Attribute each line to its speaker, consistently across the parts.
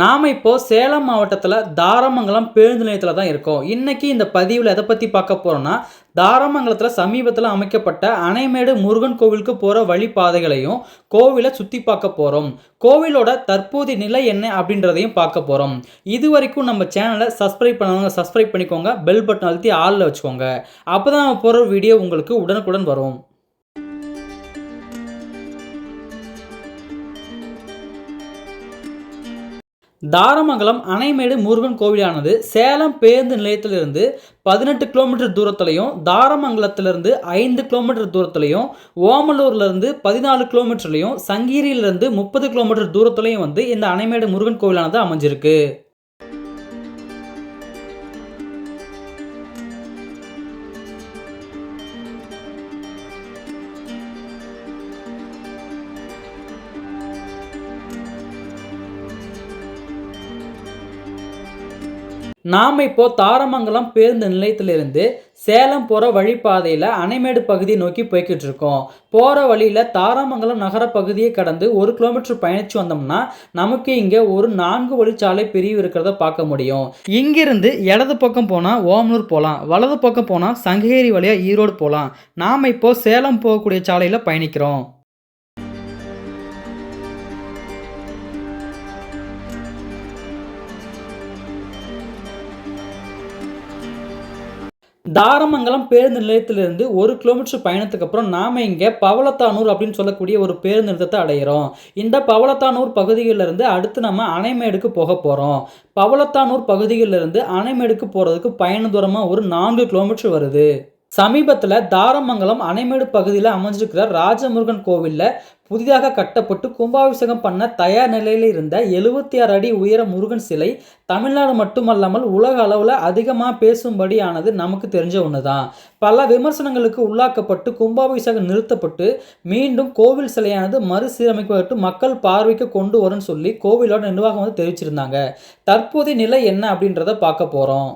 Speaker 1: நாம் இப்போது சேலம் மாவட்டத்தில் தாரமங்கலம் பேருந்து நிலையத்தில் தான் இருக்கோம். இன்றைக்கி இந்த பதிவில் எதை பற்றி பார்க்க போகிறோன்னா தாரமங்கலத்தில் சமீபத்தில் அமைக்கப்பட்ட அணைமேடு முருகன் கோவிலுக்கு போகிற வழிபாதைகளையும் கோவிலை சுற்றி பார்க்க போகிறோம் கோவிலோட தற்போதைய நிலை என்ன அப்படின்றதையும் பார்க்க போகிறோம் இது வரைக்கும் நம்ம சேனலை சப்ஸ்கிரைப் பண்ணவங்க சப்ஸ்கிரைப் பண்ணிக்கோங்க பெல் பட்டன் அழுத்தி ஆளில் வச்சுக்கோங்க. அப்போ தான் நம்ம போகிற வீடியோ உங்களுக்கு உடனுக்குடன் வரும். தாரமங்கலம் அணைமேடு முருகன் கோவிலானது சேலம் பேருந்து நிலையத்திலிருந்து பதினெட்டு கிலோமீட்டர் தூரத்துலையும் தாரமங்கலத்திலிருந்து ஐந்து கிலோமீட்டர் தூரத்துலையும் ஓமலூர்லேருந்து பதினாலு கிலோமீட்டர்லையும் சங்கீரியிலிருந்து முப்பது கிலோமீட்டர் தூரத்துலையும் வந்து இந்த அணைமேடு முருகன் கோவிலானது அமைஞ்சிருக்கு. நாம் இப்போ தாரமங்கலம் பேருந்து நிலையத்திலிருந்து சேலம் போகிற வழிப்பாதையில் அணைமேடு பகுதியை நோக்கி போய்கிட்டு இருக்கோம். போகிற வழியில் தாராமங்கலம் நகர பகுதியை கடந்து ஒரு கிலோமீட்டர் பயணித்து வந்தோம்னா நமக்கு இங்கே ஒரு நான்கு வழிச்சாலை பிரிவு இருக்கிறத பார்க்க முடியும். இங்கிருந்து இடது பக்கம் போனால் ஓமனூர் போகலாம் வலது பக்கம் போனால் சங்ககிரி வழியாக ஈரோடு போகலாம் நாம் இப்போ சேலம் போகக்கூடிய சாலையில் பயணிக்கிறோம். தாரமங்கலம் பேருந்து நிலையத்திலிருந்து ஒரு கிலோமீட்டர் பயணத்துக்கு அப்புறம் நாம் இங்கே பவளத்தானூர் அப்படின்னு சொல்லக்கூடிய ஒரு பேருந்து நிறுத்தத்தை அடையிறோம். இந்த பவளத்தானூர் பகுதியிலிருந்து அடுத்து நம்ம அணைமேடுக்கு போக போகிறோம் பவளத்தானூர் பகுதியிலிருந்து அணைமேடுக்கு போகிறதுக்கு பயண தூரமாக ஒரு நான்கு கிலோமீட்டர் வருது. சமீபத்தில் தாரமங்கலம் அணைமேடு பகுதியில் அமைஞ்சிருக்கிற ராஜமுருகன் கோவிலில் புதிதாக கட்டப்பட்டு கும்பாபிஷேகம் பண்ண தயார் நிலையில் இருந்த எழுபத்தி ஆறு அடி உயர முருகன் சிலை தமிழ்நாடு மட்டுமல்லாமல் உலக அளவில் அதிகமாக பேசும்படியானது நமக்கு தெரிஞ்ச ஒன்று தான் பல விமர்சனங்களுக்கு உள்ளாக்கப்பட்டு கும்பாபிஷேகம் நிறுத்தப்பட்டு மீண்டும் கோவில் சிலையானது மறுசீரமைக்கப்பட்டு மக்கள் பார்வைக்கு கொண்டு வரும்னு சொல்லி கோவிலோட நிர்வாகம் வந்து தெரிவிச்சிருந்தாங்க. தற்போதைய நிலை என்ன அப்படின்றத பார்க்க போகிறோம்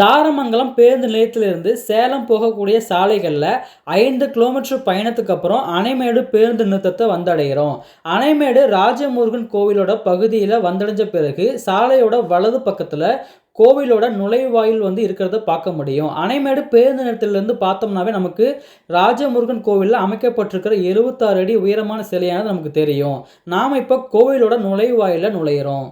Speaker 1: தாரமங்கலம் பேருந்து நிலையத்திலிருந்து சேலம் போகக்கூடிய சாலைகளில் ஐந்து கிலோமீட்டர் பயணத்துக்கு அப்புறம் அணைமேடு பேருந்து நிறுத்தத்தை வந்தடைகிறோம். அணைமேடு ராஜமுருகன் கோவிலோட பகுதியில் வந்தடைஞ்ச பிறகு சாலையோட வலது பக்கத்தில் கோவிலோட நுழைவாயில் வந்து இருக்கிறத பார்க்க முடியும். அணைமேடு பேருந்து நிலையத்திலிருந்து பார்த்தோம்னாவே நமக்கு ராஜமுருகன் கோவிலில் அமைக்கப்பட்டிருக்கிற எழுபத்தாறு அடி உயரமான சிலையானது நமக்கு தெரியும். நாம் இப்போ கோவிலோட நுழைவாயிலில் நுழையிறோம்.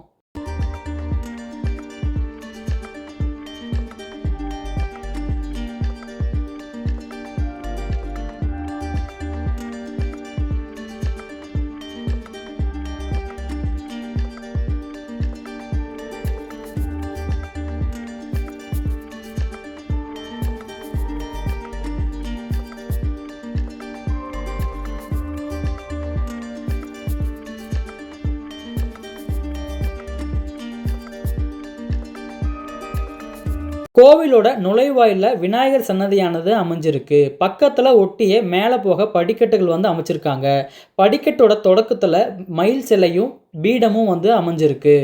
Speaker 1: கோவிலோட நுழைவாயிலில் விநாயகர் சன்னதியானது அமைஞ்சிருக்கு. பக்கத்தில் ஒட்டிய மேலே போக படிக்கட்டுகள் வந்து அமைச்சிருக்காங்க. படிக்கட்டோட தொடக்கத்தில் மயில் சிலையும் பீடமும் வந்து அமைஞ்சிருக்கு.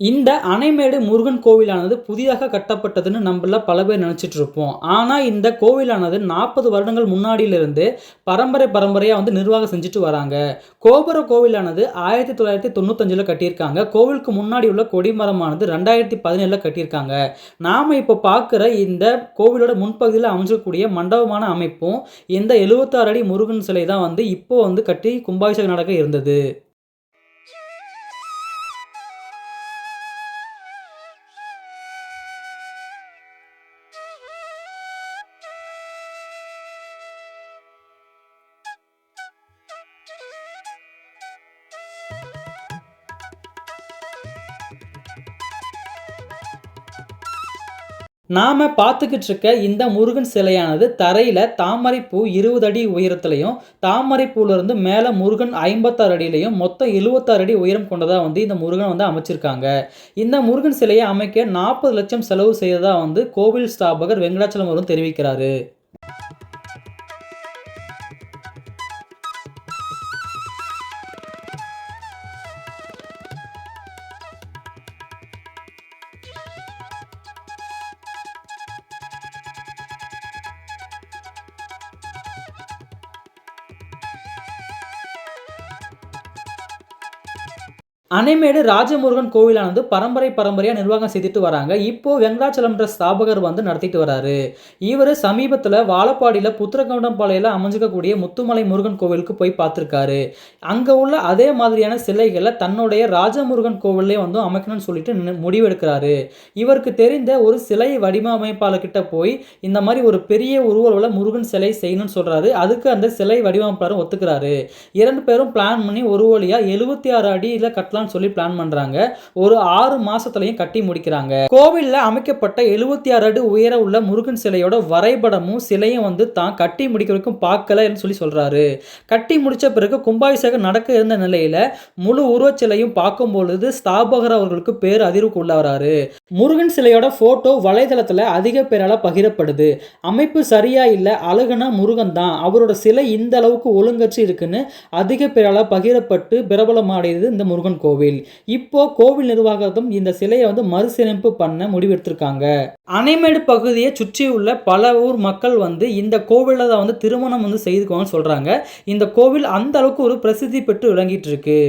Speaker 1: இந்த அணைமேடு முருகன் கோவிலானது புதிதாக கட்டப்பட்டதுன்னு நம்மள பல பேர் நினச்சிட்டு இருப்போம் ஆனால் இந்த கோவிலானது நாற்பது வருடங்கள் முன்னாடியிலிருந்து பரம்பரை பரம்பரையாக வந்து நிர்வாகம் செஞ்சுட்டு வராங்க. கோபுர கோவிலானது ஆயிரத்தி தொள்ளாயிரத்தி தொண்ணூத்தஞ்சில் கட்டியிருக்காங்க. கோவிலுக்கு முன்னாடி உள்ள கொடிமரமானது ரெண்டாயிரத்தி பதினேழில் கட்டியிருக்காங்க. நாம் இப்போ பார்க்குற இந்த கோவிலோட முன்பகுதியில் அமைஞ்சக்கூடிய மண்டபமான அமைப்பும் இந்த எழுபத்தாறு அடி முருகன் சிலை தான் வந்து இப்போ வந்து கட்டி கும்பாபிஷேகம் நடக்க இருந்தது. நாம் பார்த்துக்கிட்டு இருக்க இந்த முருகன் சிலையானது தரையில் தாமரைப்பூ இருபது அடி உயரத்துலையும் தாமரைப்பூலேருந்து மேலே முருகன் ஐம்பத்தாறு அடியிலையும் மொத்தம் எழுபத்தாறு அடி உயரம் கொண்டதாக வந்து இந்த முருகன் வந்து அமைச்சிருக்காங்க. இந்த முருகன் சிலையை அமைக்க நாற்பது லட்சம் செலவு செய்ததாக வந்து கோவில் ஸ்தாபகர் வெங்கடாச்சலம் அவரும் தெரிவிக்கிறாரு. அணைமேடு ராஜமுருகன் கோவிலானது பரம்பரை பரம்பரையாக நிர்வாகம் செய்துட்டு வராங்க. இப்போ வெங்கடாச்சலம்ன்ற ஸ்தாபகர் வந்து நடத்திட்டு வராரு. இவர் சமீபத்தில் வாழப்பாடியில் புத்திரகவுண்டம்பாளையில் அமைஞ்சிக்கக்கூடிய முத்துமலை முருகன் கோவிலுக்கு போய் பார்த்துருக்காரு. அங்கே உள்ள அதே மாதிரியான சிலைகளை தன்னுடைய ராஜமுருகன் கோவிலே வந்து அமைக்கணும்னு சொல்லிட்டு முடிவெடுக்கிறாரு. இவருக்கு தெரிந்த ஒரு சிலை வடிவமைப்பாளர்கிட்ட போய் இந்த மாதிரி ஒரு பெரிய உருவளவில் முருகன் சிலை செய்யணும்னு சொல்கிறாரு அதுக்கு அந்த சிலை வடிவமைப்பாளரும் ஒத்துக்கிறாரு. இரண்டு பேரும் பிளான் பண்ணி ஒரு வழியா எழுபத்தி ஆறு அடியில் கட்டலாம்னு சொல்லி பிளான் பண்ணுறாங்க ஒரு ஆறு மாதத்துலையும் கட்டி முடிக்கிறாங்க. கோவிலில் அமைக்கப்பட்ட எழுபத்தி ஆறு அடி உயர உள்ள முருகன் சிலையோட வரைபடமும் சிலையும் வந்து தான் கட்டி முடிக்க வரைக்கும் பார்க்கலன்னு சொல்லி சொல்கிறாரு கட்டி முடித்த பிறகு கும்பாபிஷேகம் நடக்க இருந்த நிலையில் முழு உருவச்சிலையும் பார்க்கும் பொழுது ஸ்தாபகர் அவர்களுக்கு பேர் அதிர்வுக்கு உள்ளவராரு முருகன் சிலையோட ஃபோட்டோ வலைதளத்தில் அதிக பேரால் பகிரப்படுது. அமைப்பு சரியா இல்லை அழகுனா முருகன் தான். அவரோட சிலை இந்த அளவுக்கு ஒழுங்கற்று இருக்குன்னு அதிக பேரால் பகிரப்பட்டு பிரபலமாடையது இந்த முருகன் கோவில். இப்போ கோவில் நிர்வாகத்தும் இந்த சிலையை வந்து மறுசீரமைப்பு பண்ண முடிவெடுத்திருக்காங்க. அணைமேடு பகுதியை சுற்றியுள்ள பல ஊர் மக்கள் வந்து இந்த கோவிலில் தான் வந்து திருமணம் வந்து செய்துக்கோங்கன்னு சொல்றாங்க. இந்த கோவில் அந்த அளவுக்கு ஒரு பிரசித்தி பெற்று விளங்கிட்டு இருக்கு.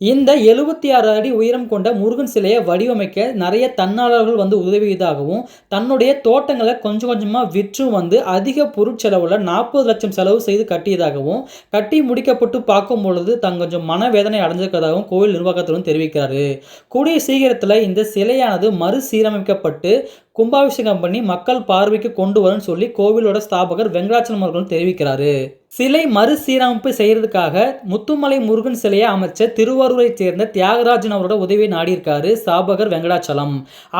Speaker 1: இந்த எழுபத்தி ஆறு அடி உயரம் கொண்ட முருகன் சிலையை வடிவமைக்க நிறைய தன்னாளர்கள் வந்து உதவியதாகவும் தன்னுடைய தோட்டங்களை கொஞ்சம் கொஞ்சமாக விற்று வந்து அதிக பொருட்செலவில் நாற்பது லட்சம் செலவு செய்து கட்டியதாகவும் கட்டி முடிக்கப்பட்டு பார்க்கும் பொழுது தங்க கொஞ்சம் மனவேதனை அடைஞ்சிருக்கிறதாகவும் கோவில் நிர்வாகத்திலும் தெரிவிக்கிறாரு. கூடிய சீக்கிரத்தில் இந்த சிலையானது மறுசீரமைக்கப்பட்டு கும்பாபிஷேகம் பண்ணி மக்கள் பார்வைக்கு கொண்டு வரும்னு சொல்லி கோவிலோட ஸ்தாபகர் வெங்கடாச்சலம் அவர்களும் தெரிவிக்கிறாரு. சிலை மறுசீரமைப்பு செய்யறதுக்காக முத்துமலை முருகன் சிலையை அமைச்ச திருவாரூரைச் சேர்ந்த தியாகராஜன் அவரோட உதவியை நாடியிருக்காரு சாபகர் வெங்கடாச்சலம்.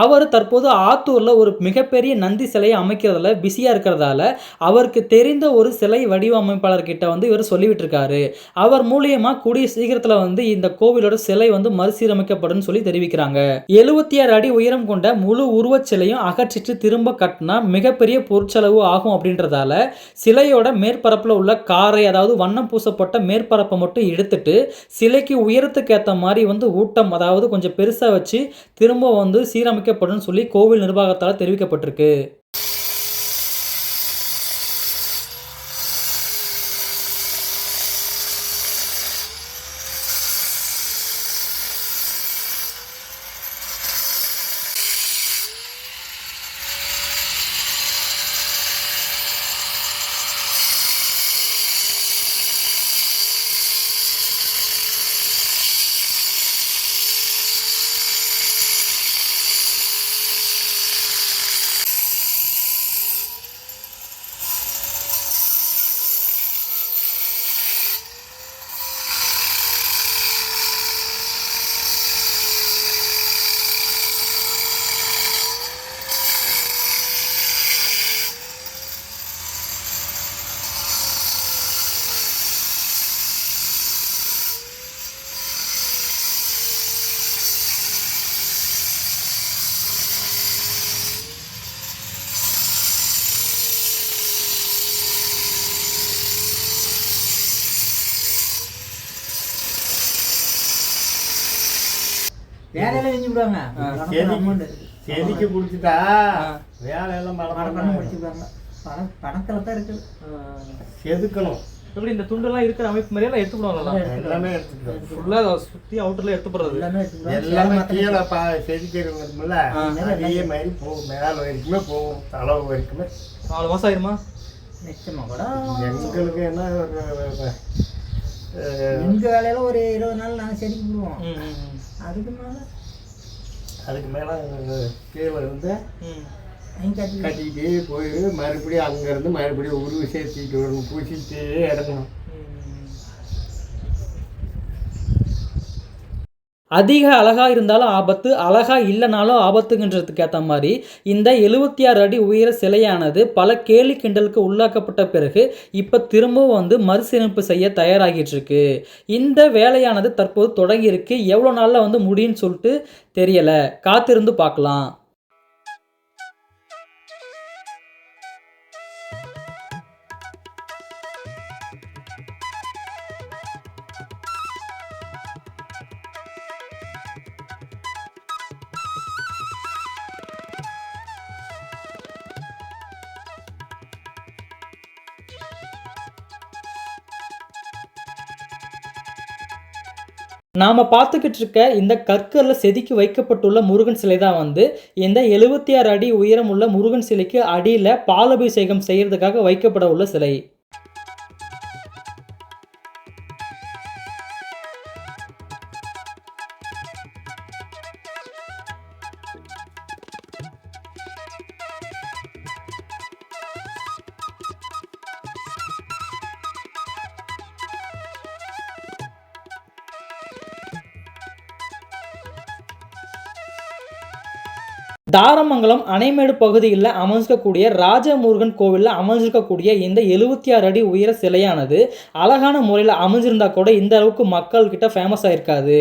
Speaker 1: அவர் தற்போது ஆத்தூர்ல ஒரு மிகப்பெரிய நந்தி சிலையை அமைக்கிறதுல பிஸியா இருக்கிறதால அவருக்கு தெரிந்த ஒரு சிலை வடிவமைப்பாளர்கிட்ட வந்து இவர் சொல்லிவிட்டு இருக்காரு அவர் மூலியமாக கூடிய சீக்கிரத்தில் வந்து இந்த கோவிலோட சிலை வந்து மறுசீரமைக்கப்படும் சொல்லி தெரிவிக்கிறாங்க. எழுபத்தி ஆறு அடி உயரம் கொண்ட முழு உருவச் சிலையும் அகற்றிட்டு திரும்ப கட்டினா மிகப்பெரிய பொருட்செலவு ஆகும் அப்படின்றதால சிலையோட மேற்பரப்பில் உள்ள காரை அதாவது வண்ணம் பூசப்பட்ட மேற்பரப்பை மட்டும் எடுத்துட்டு சிலைக்கு உயரத்துக்கு ஏற்ற மாதிரி வந்து ஊட்டம் அதாவது கொஞ்சம் பெருசாக வச்சு திரும்ப வந்து சீரமைக்கப்படும் சொல்லி கோவில் நிர்வாகத்தால் தெரிவிக்கப்பட்டிருக்கு.
Speaker 2: வேலையெல்லாம் செஞ்சு விடுவாங்க
Speaker 3: செதுக்கி
Speaker 1: ஆ.
Speaker 3: வேலையெல்லாம்
Speaker 2: பணம் பண்ண முடிச்சு விடுவாங்க பணம் பணத்தில் தான் இருக்குது.
Speaker 3: செதுக்கணும்.
Speaker 1: எப்படி இந்த துண்டெல்லாம் இருக்கிற அமைப்பு மாதிரியெல்லாம் எடுத்து போடுவாங்களா
Speaker 3: எல்லாமே எடுத்துக்கணும்
Speaker 1: ஃபுல்லாக சுற்றி அவுட்டரில் எடுத்து போடுறது
Speaker 2: எல்லாமே.
Speaker 3: எல்லாமே கீழே பா செதுக்கிறவங்கல்ல
Speaker 1: ஆ.
Speaker 3: அதே மாதிரி போகும். மேலே வரைக்குமே போகும். தளவு வரைக்குமே.
Speaker 1: நாலு மாதம் ஆயிருமா?
Speaker 2: நிச்சயமா கூட.
Speaker 3: எங்களுக்கு என்ன ஒரு அஹ்,
Speaker 2: எங்க வேலையில ஒரு இருபது நாள் நாங்கள் செதுக்கி விடுவோம். அதுக்கு மேலே?
Speaker 3: அதுக்கு மேலே கீழே இருந்து
Speaker 2: கட்டி
Speaker 3: கட்டிக்கிட்டே போய் மறுபடியும் அங்கேருந்து மறுபடியும் உருவு சேர்த்திட்டு வரணும் பூசிக்கிட்டே இறங்கணும்.
Speaker 1: அதிக அழகாக இருந்தாலும் ஆபத்து அழகா இல்லைனாலும் ஆபத்துங்கன்றதுக்கு ஏற்ற மாதிரி இந்த எழுபத்தி ஆறு அடி உயர சிலையானது பல கேலி கிண்டலுக்கு உள்ளாக்கப்பட்ட பிறகு இப்போ திரும்பவும் வந்து மறுசீரமைப்பு செய்ய தயாராகிட்டு இருக்கு இந்த வேலையானது தற்போது தொடங்கியிருக்கு. எவ்வளோ நாளில் வந்து முடியும்னு சொல்லிட்டு தெரியலை. காத்திருந்து பார்க்கலாம். நாம் பார்த்துக்கிட்டு இருக்க இந்த கற்களில் செதுக்கி வைக்கப்பட்டுள்ள முருகன் சிலை தான் வந்து இந்த எழுபத்தி ஆறு அடி உயரம் உள்ள முருகன் சிலைக்கு அடியில் பாலபிஷேகம் செய்கிறதுக்காக வைக்கப்பட உள்ள சிலை. தாரமங்கலம் அணைமேடு பகுதியில் அமைஞ்சிருக்கக்கூடிய ராஜமுருகன் கோவிலில் அமைஞ்சிருக்கக்கூடிய இந்த எழுபத்தி ஆறு அடி உயர சிலையானது அழகான முறையில் அமைஞ்சிருந்தா கூட இந்த அளவுக்கு மக்கள்கிட்ட ஃபேமஸ் ஆயிருக்காது.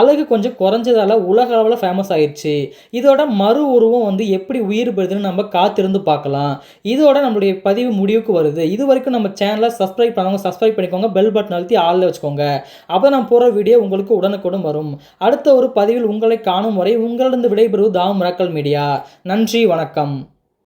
Speaker 1: அழகு கொஞ்சம் குறைஞ்சதால உலக அளவில் ஃபேமஸ் ஆயிடுச்சு இதோட மறு உருவம் வந்து எப்படி உயிர் பெறுதுன்னு நம்ம காத்திருந்து பார்க்கலாம். இதோட நம்மளுடைய பதிவு முடிவுக்கு வருது. இது வரைக்கும் நம்ம சேனலை சப்ஸ்கிரைப் பண்ணவங்க சப்ஸ்கிரைப் பண்ணிக்கோங்க. பெல் பட்டன் அழுத்தி ஆளில் வச்சுக்கோங்க. அப்போ நான் போகிற வீடியோ உங்களுக்கு உடனுக்குடன் வரும். அடுத்த ஒரு பதிவில் உங்களை காணும் வரை உங்களிடம் விடைபெறுவது தாம் மிராக்கல் மீடியா நன்றி வணக்கம்.